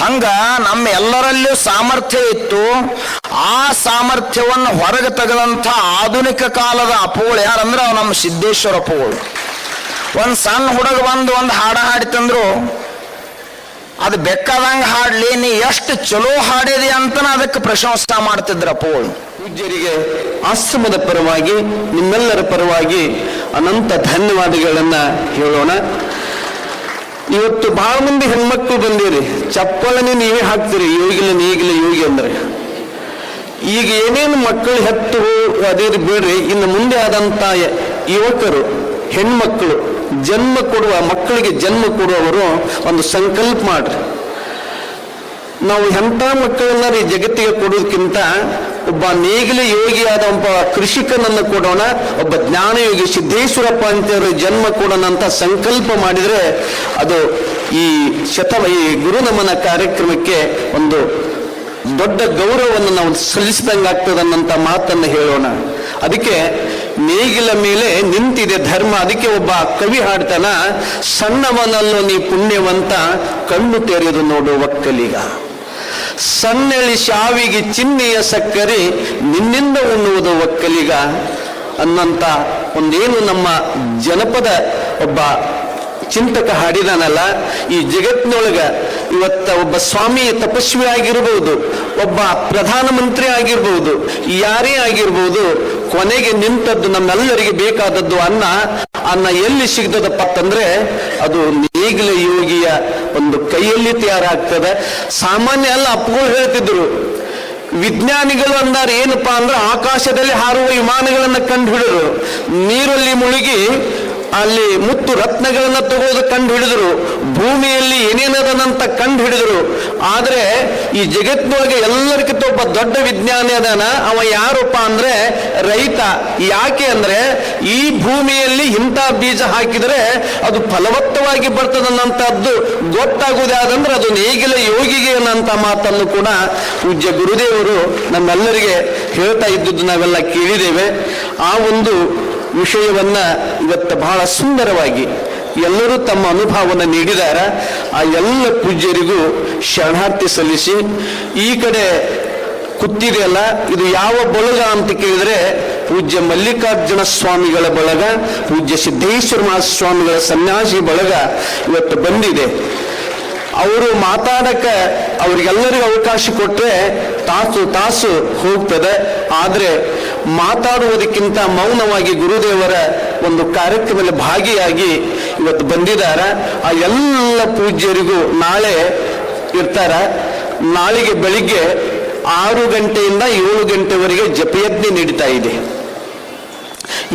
ಹಂಗ ನಮ್ಮ ಎಲ್ಲರಲ್ಲೂ ಸಾಮರ್ಥ್ಯ ಇತ್ತು ಆ ಸಾಮರ್ಥ್ಯವನ್ನು ಹೊರಗೆ ತೆಗೆದಂಥ ಆಧುನಿಕ ಕಾಲದ ಅಪ್ಪುಗಳು ಯಾರಂದ್ರೆ ಅವು ನಮ್ಮ ಸಿದ್ದೇಶ್ವರ ಅಪ್ಪುಗಳು. ಒಂದು ಸಣ್ಣ ಹುಡುಗ ಬಂದು ಒಂದು ಹಾಡ ಹಾಡಿತಂದ್ರು ಅದು ಬೆಕ್ಕಾದಂಗ ಹಾಡ್ಲಿ, ನೀ ಎಷ್ಟು ಚಲೋ ಹಾಡಿದಿ ಅಂತ ಅದಕ್ಕೆ ಪ್ರಶಂಸಾ ಮಾಡ್ತಿದ್ರ ಅಪ್ಪುಗಳು. ಪೂಜ್ಯರಿಗೆ ಆಶ್ರಮದ ಪರವಾಗಿ ನಿಮ್ಮೆಲ್ಲರ ಪರವಾಗಿ ಅನಂತ ಧನ್ಯವಾದಗಳನ್ನ ಹೇಳೋಣ. ಇವತ್ತು ಬಹಳ ಮಂದಿ ಹೆಣ್ಮಕ್ಳು ಬಂದಿರಿ. ಚಪ್ಪಲನೆ ನೀವೇ ಹಾಕ್ತೀರಿ. ಯೋಗಿಲ್ಲ ನೀಗಿಲ್ಲ ಯೋಗಿ ಅಂದ್ರೆ. ಈಗ ಏನೇನು ಮಕ್ಕಳು ಹೆತ್ತು ಅದೇ ಬೇಡ್ರಿ. ಇನ್ನು ಮುಂದೆ ಆದಂತ ಯುವಕರು, ಹೆಣ್ಮಕ್ಳು, ಜನ್ಮ ಕೊಡುವ ಮಕ್ಕಳಿಗೆ ಜನ್ಮ ಕೊಡುವವರು ಒಂದು ಸಂಕಲ್ಪ ಮಾಡ್ರಿ. ನಾವು ಎಂಥ ಮಕ್ಕಳನ್ನ ಈ ಜಗತ್ತಿಗೆ ಕೊಡೋದಕ್ಕಿಂತ ಒಬ್ಬ ನೇಗಿಲು ಯೋಗಿಯಾದ ಒಬ್ಬ ಕೃಷಿಕನನ್ನು ಕೊಡೋಣ, ಒಬ್ಬ ಜ್ಞಾನಯೋಗಿ ಸಿದ್ದೇಶ್ವರಪ್ಪ ಅಂತೇಳಿ ಜನ್ಮ ಕೊಡೋಣ ಅಂತ ಸಂಕಲ್ಪ ಮಾಡಿದರೆ ಅದು ಈ ಶತ, ಈ ಗುರುನಮನ ಕಾರ್ಯಕ್ರಮಕ್ಕೆ ಒಂದು ದೊಡ್ಡ ಗೌರವವನ್ನು ನಾವು ಸಲ್ಲಿಸಿದಂಗಾಗ್ತದೆ ಅನ್ನಂತ ಮಾತನ್ನು ಹೇಳೋಣ. ಅದಕ್ಕೆ ನೇಗಿಲ ಮೇಲೆ ನಿಂತಿದೆ ಧರ್ಮ, ಅದಕ್ಕೆ ಒಬ್ಬ ಕವಿ ಹಾಡ್ತಾನ, ಸಣ್ಣವನಲ್ಲೋ ನೀ ಪುಣ್ಯವಂತ, ಕಣ್ಣು ತೆರೆದು ನೋಡು ಒಕ್ಕಲಿಗ. ಸಣ್ಣಳಿ ಶಾವಿಗೆ ಚಿನ್ನೆಯ ಸಕ್ಕರೆ ನಿನ್ನಿಂದ ಉಣ್ಣುವುದು ಒಕ್ಕಲಿಗ ಅನ್ನಂತ ಒಂದೇನು ನಮ್ಮ ಜನಪದ ಒಬ್ಬ ಚಿಂತಕ ಹಾಡಿದಾನಲ್ಲ, ಈ ಜಗತ್ತಿನೊಳಗ ಇವತ್ತ ಒಬ್ಬ ಸ್ವಾಮಿ ತಪಸ್ವಿ ಆಗಿರ್ಬೋದು, ಒಬ್ಬ ಪ್ರಧಾನಮಂತ್ರಿ ಆಗಿರ್ಬೋದು, ಯಾರೇ ಆಗಿರ್ಬೋದು, ಕೊನೆಗೆ ನಿಂತದ್ದು ನಮ್ಮೆಲ್ಲರಿಗೆ ಬೇಕಾದದ್ದು ಅನ್ನ. ಅನ್ನ ಎಲ್ಲಿ ಸಿಗ್ತದಪ್ಪ ಅಂತಂದ್ರೆ, ಅದು ನೇಗಿಲ ಯೋಗಿಯ ಒಂದು ಕೈಯಲ್ಲಿ ತಯಾರಾಗ್ತದೆ. ಸಾಮಾನ್ಯ ಅಲ್ಲ ಅಪ್ಪಗಳು ಹೇಳ್ತಿದ್ರು. ವಿಜ್ಞಾನಿಗಳು ಅಂದಾರೆ ಏನಪ್ಪಾ ಅಂದ್ರೆ, ಆಕಾಶದಲ್ಲಿ ಹಾರುವ ವಿಮಾನಗಳನ್ನ ಕಂಡು ಹಿಡಿದ್ರು ನೀರಲ್ಲಿ ಮುಳುಗಿ ಅಲ್ಲಿ ಮುತ್ತು ರತ್ನಗಳನ್ನ ತಗೋದು ಕಂಡು ಹಿಡಿದ್ರು. ಭೂಮಿಯಲ್ಲಿ ಏನೇನದನಂತ ಕಂಡು ಹಿಡಿದ್ರು. ಆದರೆ ಈ ಜಗತ್ತಿನೊಳಗೆ ಎಲ್ಲರಿಗಿಂತ ಒಬ್ಬ ದೊಡ್ಡ ವಿಜ್ಞಾನಿ ಅದಾನ. ಅವ ಯಾರಪ್ಪ ಅಂದ್ರೆ ರೈತ. ಯಾಕೆ ಅಂದ್ರೆ ಈ ಭೂಮಿಯಲ್ಲಿ ಇಂಥ ಬೀಜ ಹಾಕಿದ್ರೆ ಅದು ಫಲವತ್ತವಾಗಿ ಬರ್ತದನ್ನಂಥದ್ದು ಗೊತ್ತಾಗುವುದೇ ಆದಂದ್ರೆ ಅದು ನೇಗಿಲ ಯೋಗಿಗೆ ಅನ್ನಂತ ಮಾತನ್ನು ಕೂಡ ಪೂಜ್ಯ ಗುರುದೇವರು ನಮ್ಮೆಲ್ಲರಿಗೆ ಹೇಳ್ತಾ ಇದ್ದದ್ದು ನಾವೆಲ್ಲ ಕೇಳಿದ್ದೇವೆ. ಆ ಒಂದು ವಿಷಯವನ್ನ ಇವತ್ತು ಬಹಳ ಸುಂದರವಾಗಿ ಎಲ್ಲರೂ ತಮ್ಮ ಅನುಭವವನ್ನು ನೀಡಿದಾರ. ಆ ಎಲ್ಲ ಪೂಜ್ಯರಿಗೂ ಶರಣಾರ್ಥಿ ಸಲ್ಲಿಸಿ, ಈ ಕಡೆ ಕುತ್ತಿದೆಯಲ್ಲ, ಇದು ಯಾವ ಬಳಗ ಅಂತ ಕೇಳಿದ್ರೆ ಪೂಜ್ಯ ಮಲ್ಲಿಕಾರ್ಜುನ ಸ್ವಾಮಿಗಳ ಬಳಗ, ಪೂಜ್ಯ ಸಿದ್ದೇಶ್ವರ ಮಹಾಸ್ವಾಮಿಗಳ ಸನ್ಯಾಸಿ ಬಳಗ ಇವತ್ತು ಬಂದಿದೆ. ಅವರು ಮಾತಾಡಕ ಅವರಿಗೆಲ್ಲರಿಗೂ ಅವಕಾಶ ಕೊಟ್ಟರೆ ತಾಸು ತಾಸು ಹೋಗ್ತದೆ. ಆದ್ರೆ ಮಾತಾಡುವುದಕ್ಕಿಂತ ಮೌನವಾಗಿ ಗುರುದೇವರ ಒಂದು ಕಾರ್ಯಕ್ರಮದಲ್ಲಿ ಭಾಗಿಯಾಗಿ ಇವತ್ತು ಬಂದಿದ್ದಾರೆ. ಆ ಎಲ್ಲ ಪೂಜ್ಯರಿಗೂ ನಾಳೆ ಇರ್ತಾರ. ನಾಳೆಗೆ ಬೆಳಿಗ್ಗೆ ಆರು ಗಂಟೆಯಿಂದ ಏಳು ಗಂಟೆವರೆಗೆ ಜಪಯಜ್ಞೆ ನೀಡ್ತಾ ಇದೆ.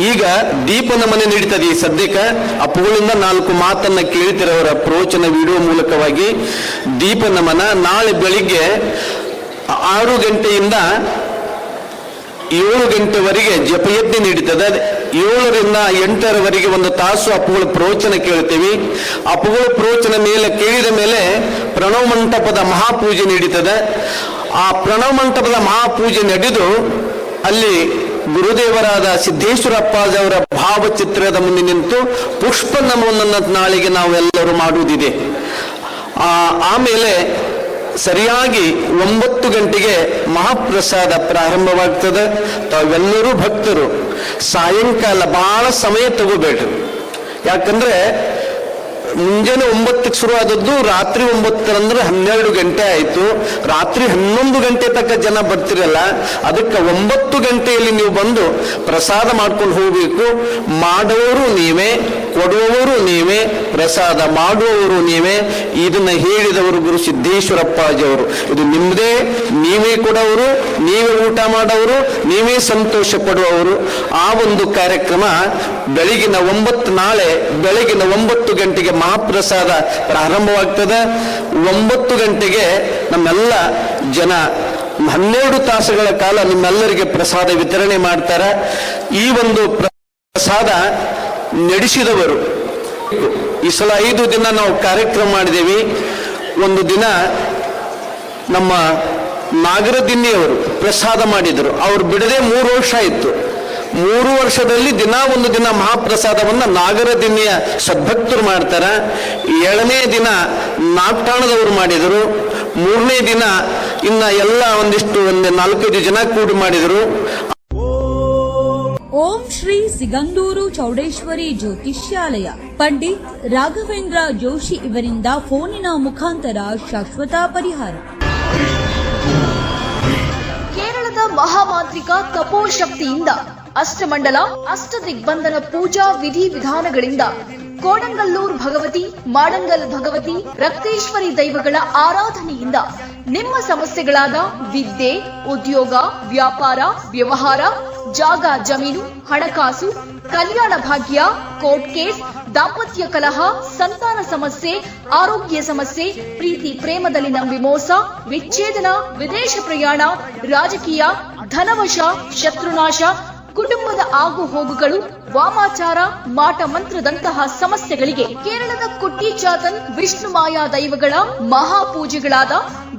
ಈಗ ದೀಪನ ಮನೆ ನಡೀತದೆ ಈ ಸದ್ಯಕ್ಕೆ. ಅಪ್ಪುಗಳಿಂದ ನಾಲ್ಕು ಮಾತನ್ನ ಕೇಳ್ತಿರೋರ ಪ್ರೋಚನ ವಿಡಿಯೋ ಮೂಲಕವಾಗಿ ದೀಪ ನಮನ ನಾಳೆ ಬೆಳಿಗ್ಗೆ ಆರು ಗಂಟೆಯಿಂದ ಏಳು ಗಂಟೆವರೆಗೆ ಜಪಯಜ್ಞೆ ನಡೀತದೆ ಏಳರಿಂದ ಎಂಟರವರೆಗೆ ಒಂದು ತಾಸು ಅಪ್ಪುಗಳ ಪ್ರವಚನ ಕೇಳ್ತೀವಿ ಅಪ್ಪುಗಳ ಪ್ರವಚನ ಮೇಲೆ ಕೇಳಿದ ಮೇಲೆ ಪ್ರಣವ ಮಂಟಪದ ಮಹಾಪೂಜೆ ನಡೀತದೆ ಆ ಪ್ರಣವ ಮಂಟಪದ ಮಹಾಪೂಜೆ ನಡೆದು ಅಲ್ಲಿ ಗುರುದೇವರಾದ ಸಿದ್ದೇಶ್ವರಪ್ಪಾಜವರ ಭಾವಚಿತ್ರದ ಮುಂದೆ ನಿಂತು ಪುಷ್ಪ ನಮನನ್ನ ನಾಳೆಗೆ ನಾವೆಲ್ಲರೂ ಮಾಡುವುದಿದೆ. ಆಮೇಲೆ ಸರಿಯಾಗಿ ಒಂಬತ್ತು ಗಂಟೆಗೆ ಮಹಾಪ್ರಸಾದ ಪ್ರಾರಂಭವಾಗ್ತದೆ. ತಾವೆಲ್ಲರೂ ಭಕ್ತರು. ಸಾಯಂಕಾಲ ಬಹಳ ಸಮಯ ತಗೋಬೇಡ್ರಿ. ಯಾಕಂದ್ರೆ ಮುಂಜಾನೆ ಒಂಬತ್ತಕ್ಕೆ ಶುರು ಆದದ್ದು ರಾತ್ರಿ ಒಂಬತ್ತರಂದ್ರೆ ಹನ್ನೆರಡು ಗಂಟೆ ಆಯಿತು. ರಾತ್ರಿ ಹನ್ನೊಂದು ಗಂಟೆ ತಕ್ಕ ಜನ ಬರ್ತಿರಲ್ಲ, ಅದಕ್ಕೆ ಒಂಬತ್ತು ಗಂಟೆಯಲ್ಲಿ ನೀವು ಬಂದು ಪ್ರಸಾದ ಮಾಡ್ಕೊಂಡು ಹೋಗಬೇಕು. ಮಾಡುವವರು ನೀವೇ, ಕೊಡುವವರು ನೀವೇ, ಪ್ರಸಾದ ಮಾಡುವವರು ನೀವೇ. ಇದನ್ನ ಹೇಳಿದವರು ಗುರು ಸಿದ್ದೇಶ್ವರಪ್ಪಾಜಿಯವರು. ಇದು ನಿಮ್ಮದೇ ನೀವೇ ಕೊಡೋರು, ನೀವೇ ಊಟ ಮಾಡೋರು, ನೀವೇ ಸಂತೋಷ ಪಡುವವರು. ಆ ಒಂದು ಕಾರ್ಯಕ್ರಮ ಬೆಳಗಿನ ಒಂಬತ್ತು ನಾಳೆ, ಬೆಳಗಿನ ಒಂಬತ್ತು ಗಂಟೆಗೆ ಮಹಾಪ್ರಸಾದ ಪ್ರಾರಂಭವಾಗ್ತದೆ. ಒಂಬತ್ತು ಗಂಟೆಗೆ ನಮ್ಮೆಲ್ಲ ಜನ ಹನ್ನೆರಡು ತಾಸುಗಳ ಕಾಲ ನಿಮ್ಮೆಲ್ಲರಿಗೆ ಪ್ರಸಾದ ವಿತರಣೆ ಮಾಡ್ತಾರೆ. ಈ ಒಂದು ಪ್ರಸಾದ ನಡೆಸಿದವರು. ಈ ಸಲ ಐದು ದಿನ ನಾವು ಕಾರ್ಯಕ್ರಮ ಮಾಡಿದ್ದೇವೆ ಒಂದು ದಿನ ನಮ್ಮ ನಾಗರದಿನ್ನಿಯವರು ಪ್ರಸಾದ ಮಾಡಿದರು. ಅವ್ರು ಬಿಡದೆ ಮೂರು ವರ್ಷ ಆಯಿತು. ಮೂರು ವರ್ಷದಲ್ಲಿ ದಿನ ಒಂದು ದಿನ ಮಹಾಪ್ರಸಾದವನ್ನ ದಿನ್ಯ ಸದ್ಭಕ್ತರು ಮಾಡ್ತಾರ. ಏಳನೇ ದಿನ ನಾಗ್ಠಾಣದವರು ಮಾಡಿದರು. ಮೂರನೇ ದಿನ ಇನ್ನ ಎಲ್ಲ ಒಂದಿಷ್ಟು ಒಂದು ನಾಲ್ಕೈದು ಜನ ಕೂಡಿ ಮಾಡಿದರು. ಓಂ ಶ್ರೀ ಸಿಗಂದೂರು ಚೌಡೇಶ್ವರಿ ಜ್ಯೋತಿಷ್ಯಾಲಯ. ಪಂಡಿತ್ ರಾಘವೇಂದ್ರ ಜೋಶಿ ಇವರಿಂದ ಫೋನಿನ ಮುಖಾಂತರ ಶಾಶ್ವತ ಪರಿಹಾರ. ಕೇರಳದ ಮಹಾಮಾಂತ್ರಿಕ ತಪೋರ್ ಶಕ್ತಿಯಿಂದ ಅಷ್ಟಮಂಡಲ ಅಷ್ಟ ದಿಗ್ಬಂಧನ ಪೂಜಾ ವಿಧಿ ವಿಧಾನಗಳಿಂದ ಕೋಡಂಗಲ್ಲೂರ್ ಭಗವತಿ, ಮಾಡಂಗಲ್ ಭಗವತಿ, ರಕ್ತೇಶ್ವರಿ ದೈವಗಳ ಆರಾಧನೆಯಿಂದ ನಿಮ್ಮ ಸಮಸ್ಯೆಗಳಾದ ವಿದ್ಯೆ, ಉದ್ಯೋಗ, ವ್ಯಾಪಾರ, ವ್ಯವಹಾರ, ಜಾಗ ಜಮೀನು, ಹಣಕಾಸು, ಕಲ್ಯಾಣ ಭಾಗ್ಯ, ಕೋರ್ಟ್ ಕೇಸ್, ದಾಂಪತ್ಯ ಕಲಹ, ಸಂತಾನ ಸಮಸ್ಯೆ, ಆರೋಗ್ಯ ಸಮಸ್ಯೆ, ಪ್ರೀತಿ ಪ್ರೇಮದಲ್ಲಿನ ವಿಮೋಸ ವಿಚ್ಛೇದನ, ವಿದೇಶ ಪ್ರಯಾಣ, ರಾಜಕೀಯ, ಧನವಶ, ಶತ್ರುನಾಶ ಕುಟುಂಬದ ಆಗು ಹೋಗುಗಳು ವಾಮಾಚಾರ ಮಾಟ ಮಂತ್ರದಂತಹ ಸಮಸ್ಯೆಗಳಿಗೆ ಕೇರಳದ ಕುಟ್ಟಿ ವಿಷ್ಣು ಮಾಯಾ ದೈವಗಳ ಮಹಾಪೂಜೆಗಳಾದ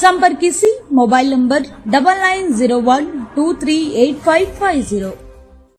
संपर्क mobile number double nine zero one two three eight five five zero.